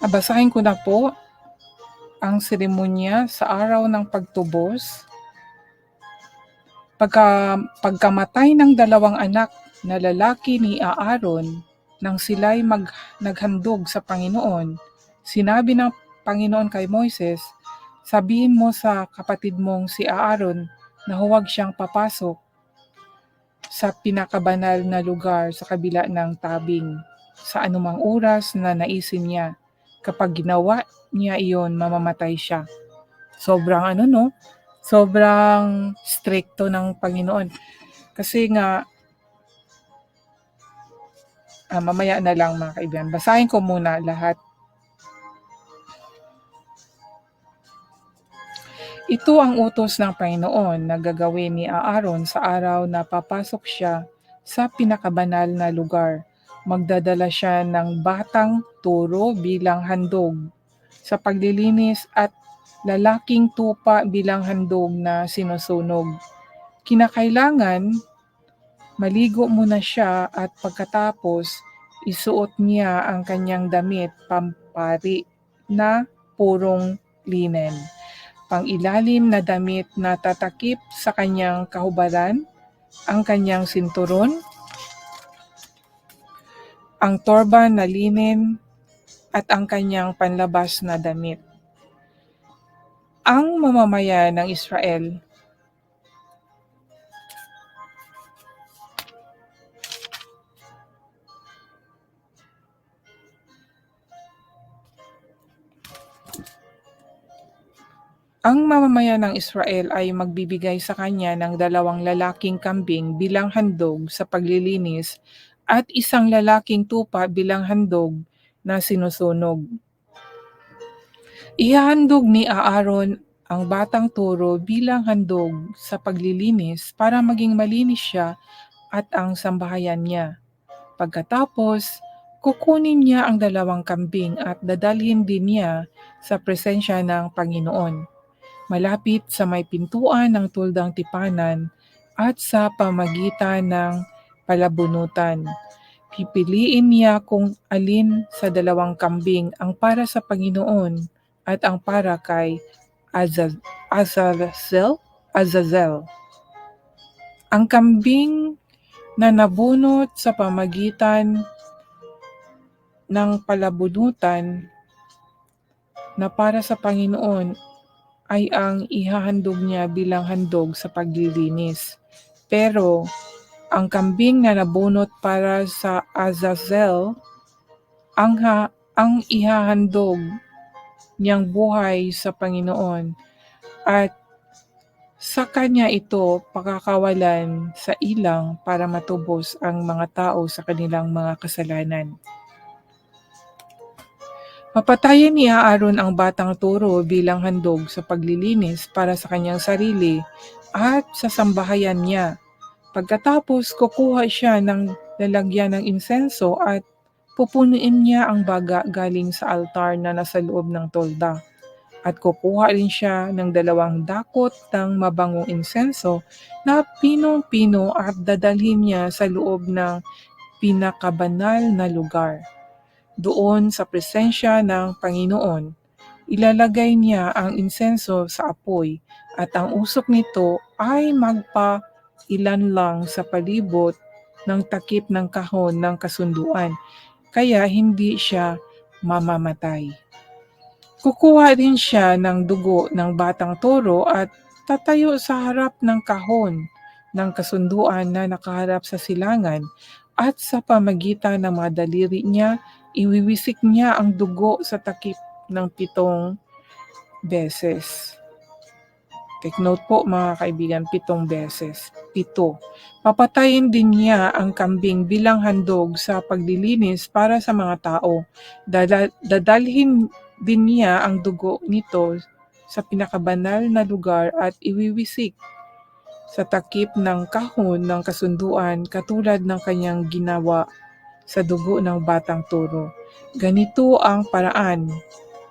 Abasahin ko na po ang seremonya sa araw ng pagtubos. Pagka, pagkamatay ng dalawang anak na lalaki ni Aaron, nang sila'y mag, naghandog sa Panginoon, sinabi ng Panginoon kay Moises, sabihin mo sa kapatid mong si Aaron na huwag siyang papasok sa pinakabanal na lugar sa kabila ng tabing sa anumang oras na naisin niya. Kapag ginawa niya iyon, mamamatay siya. Sobrang ano no? Sobrang stricto ng Panginoon. Kasi nga, ah, mamaya na lang mga kaibigan. Basahin ko muna lahat. Ito ang utos ng Panginoon na gagawin ni Aaron sa araw na papasok siya sa pinakabanal na lugar. Magdadala siya ng batang turo bilang handog sa paglilinis at lalaking tupa bilang handog na sinusunog. Kinakailangan maligo muna siya at pagkatapos isuot niya ang kanyang damit pampari na purong linen. Pangilalim na damit na tatakip sa kanyang kahubaran, ang kanyang sinturon, ang torban na linen at ang kanyang panlabas na damit. Ang mamamayan ng Israel Ang mamamayan ng Israel ay magbibigay sa kanya ng dalawang lalaking kambing bilang handog sa paglilinis at isang lalaking tupa bilang handog na sinusunog. Ihahandog ni Aaron ang batang turo bilang handog sa paglilinis para maging malinis siya at ang sambahayan niya. Pagkatapos, kukunin niya ang dalawang kambing at dadalhin din niya sa presensya ng Panginoon malapit sa may pintuan ng tuldang tipanan at sa pamagitan ng palabunutan. Pipiliin niya kung alin sa dalawang kambing ang para sa Panginoon at ang para kay Azaz- Azazel. Azazel. Ang kambing na nabunot sa pamagitan ng palabunutan na para sa Panginoon ay ang ihahandog niya bilang handog sa paglilinis. Pero ang kambing na nabunot para sa Azazel, ang, ha, ang ihahandog niyang buhay sa Panginoon at sa kanya ito pakakawalan sa ilang para matubos ang mga tao sa kanilang mga kasalanan. Papatayin ni Aaron ang batang turo bilang handog sa paglilinis para sa kanyang sarili at sa sambahayan niya. Pagkatapos, kukuha siya ng lalagyan ng insenso at pupunuin niya ang baga galing sa altar na nasa loob ng tolda. At kukuha rin siya ng dalawang dakot ng mabangong insenso na pinong-pino at dadalhin niya sa loob ng pinakabanal na lugar doon sa presensya ng Panginoon. Ilalagay niya ang insenso sa apoy at ang usok nito ay magpa ilan lang sa palibot ng takip ng kahon ng kasunduan, kaya hindi siya mamamatay. Kukuha din siya ng dugo ng batang toro at tatayo sa harap ng kahon ng kasunduan na nakaharap sa silangan at sa pamagitan ng mga daliri niya Iwiwisik niya ang dugo sa takip ng pitong beses. Take note po mga kaibigan, pitong beses. Papatayin din niya ang kambing bilang handog sa paglilinis para sa mga tao. Dada- dadalhin din niya ang dugo nito sa pinakabanal na lugar at iwiwisik sa takip ng kahon ng kasunduan katulad ng kanyang ginawa sa dugo ng batang turo. Ganito ang paraan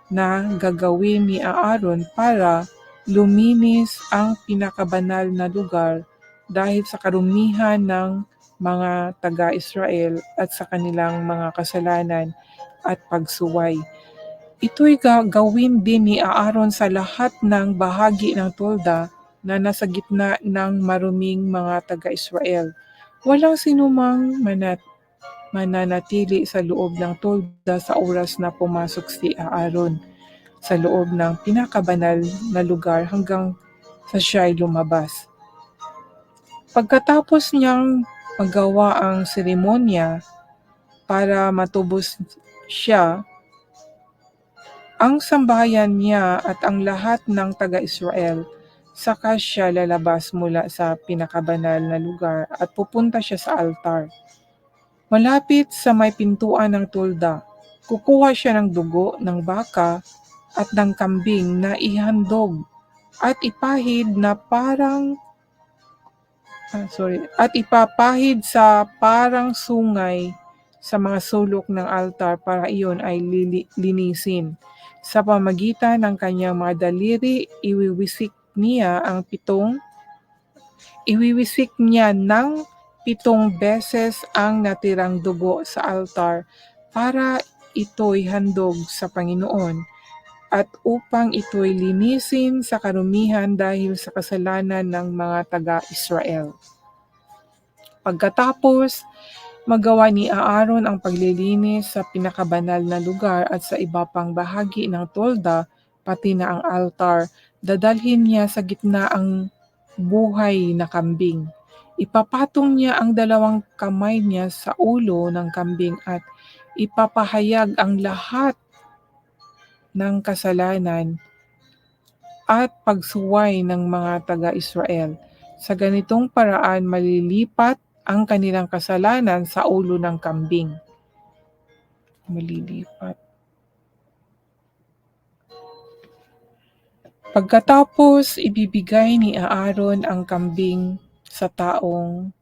na gagawin ni Aaron para luminis ang pinakabanal na lugar dahil sa karumihan ng mga taga-Israel at sa kanilang mga kasalanan at pagsuway. Ito'y gagawin din ni Aaron sa lahat ng bahagi ng tolda na nasa gitna ng maruming mga taga-Israel. Walang sinumang manat mananatili sa loob ng tolda sa oras na pumasok si Aaron sa loob ng pinakabanal na lugar hanggang sa siya'y lumabas. Pagkatapos niyang magawa ang seremonya para matubos siya, ang sambahayan niya at ang lahat ng taga-Israel, saka siya lalabas mula sa pinakabanal na lugar at pupunta siya sa altar. Malapit sa may pintuan ng tulda, kukuha siya ng dugo ng baka at ng kambing na ihandog at ipahid na parang ah, sorry, at ipapahid sa parang sungay sa mga sulok ng altar para iyon ay linisin. Sa pamagitan ng kanyang mga daliri, iwiwisik niya ang pitong iwiwisik niya ng pitong beses ang natirang dugo sa altar para ito'y handog sa Panginoon at upang ito'y linisin sa karumihan dahil sa kasalanan ng mga taga-Israel. Pagkatapos, magawa ni Aaron ang paglilinis sa pinakabanal na lugar at sa iba pang bahagi ng tolda, pati na ang altar, dadalhin niya sa gitna ang buhay na kambing. Ipapatong niya ang dalawang kamay niya sa ulo ng kambing at ipapahayag ang lahat ng kasalanan at pagsuway ng mga taga-Israel. Sa ganitong paraan malilipat ang kanilang kasalanan sa ulo ng kambing. Malilipat. Pagkatapos, ibibigay ni Aaron ang kambing sa taong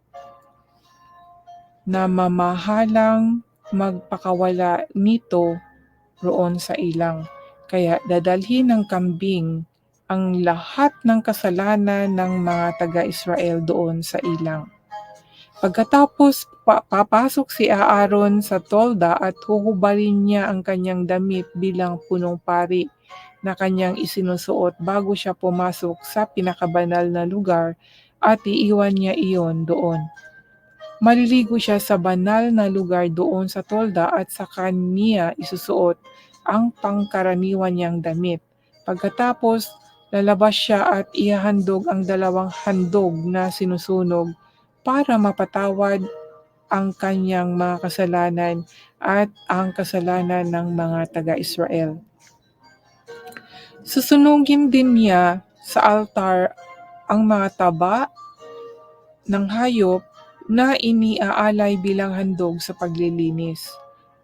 na mamahalang magpakawala nito roon sa ilang. Kaya dadalhin ng kambing ang lahat ng kasalanan ng mga taga-Israel doon sa ilang. Pagkatapos pa- papasok si Aaron sa tolda at huhubarin niya ang kanyang damit bilang punong pari na kanyang isinusuot bago siya pumasok sa pinakabanal na lugar at iiwan niya iyon doon. Maliligo siya sa banal na lugar doon sa tolda at sa kanya isusuot ang pangkaraniwan niyang damit. Pagkatapos, lalabas siya at ihahandog ang dalawang handog na sinusunog para mapatawad ang kanyang mga kasalanan at ang kasalanan ng mga taga-Israel. Susunugin din niya sa altar ang mga taba ng hayop na iniaalay bilang handog sa paglilinis.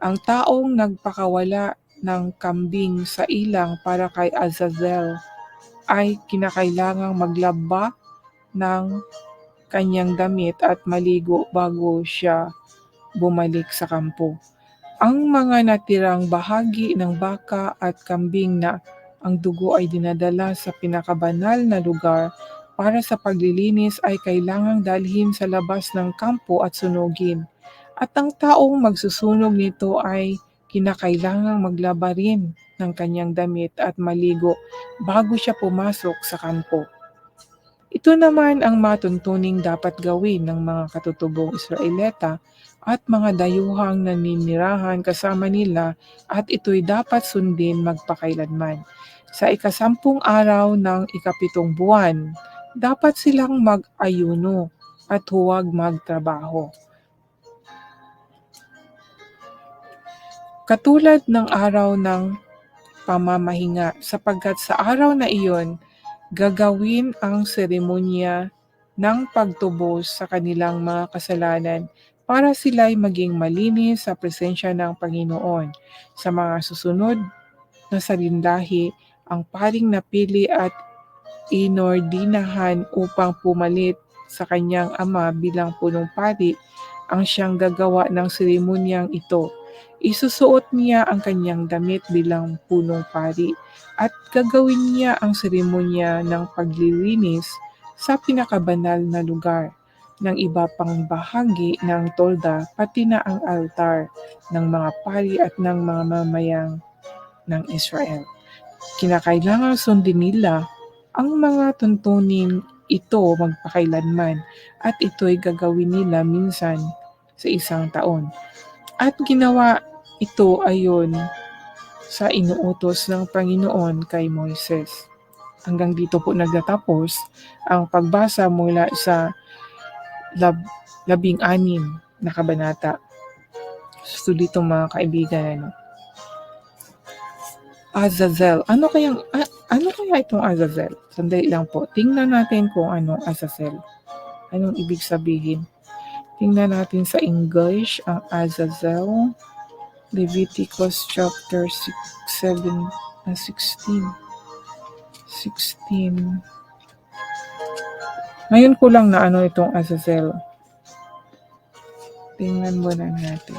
Ang taong nagpakawala ng kambing sa ilang para kay Azazel ay kinakailangang maglaba ng kanyang damit at maligo bago siya bumalik sa kampo. Ang mga natirang bahagi ng baka at kambing na ang dugo ay dinadala sa pinakabanal na lugar para sa paglilinis ay kailangang dalhin sa labas ng kampo at sunugin. At ang taong magsusunog nito ay kinakailangang maglaba rin ng kanyang damit at maligo bago siya pumasok sa kampo. Ito naman ang matuntuning dapat gawin ng mga katutubong Israelita at mga dayuhang naninirahan kasama nila at ito'y dapat sundin magpakailanman. Sa ikasampung araw ng ikapitong buwan, dapat silang mag-ayuno at huwag magtrabaho. Katulad ng araw ng pamamahinga sapagkat sa araw na iyon, gagawin ang seremonya ng pagtubos sa kanilang mga kasalanan para sila'y maging malinis sa presensya ng Panginoon. Sa mga susunod na salindahi, ang paring napili at inordinahan upang pumalit sa kanyang ama bilang punong pari ang siyang gagawa ng seremonyang ito Isusuot niya ang kanyang damit bilang punong pari at gagawin niya ang seremonya ng paglilinis sa pinakabanal na lugar ng iba pang bahagi ng tolda pati na ang altar ng mga pari at ng mga mamayang ng Israel. Kinakailangan sundin nila ang mga tuntunin ito magpakailanman at ito'y gagawin nila minsan sa isang taon. At ginawa ito ayon sa inuutos ng Panginoon kay Moises. Hanggang dito po nagtatapos ang pagbasa mula sa lab, labing anim na kabanata. So dito mga kaibigan, ano, Azazel. Ano kayang ano kaya itong Azazel? Sandali lang po. Tingnan natin kung anong Azazel. Anong ibig sabihin? Tingnan natin sa English ang Azazel. Leviticus chapter 6, 7, uh, 16. 16. Ngayon ko lang na ano itong Azazel. Tingnan muna natin.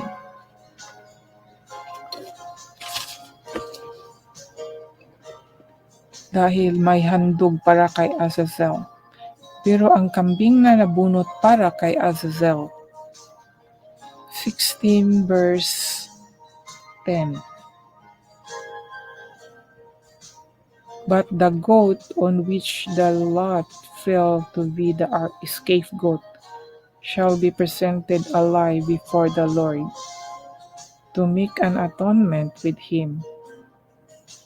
dahil may handog para kay Azazel. Pero ang kambing na nabunot para kay Azazel. 16 verse 10. But the goat on which the lot fell to be the scapegoat shall be presented alive before the Lord to make an atonement with him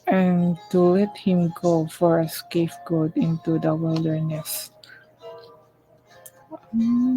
and to let him go for a scapegoat into the wilderness.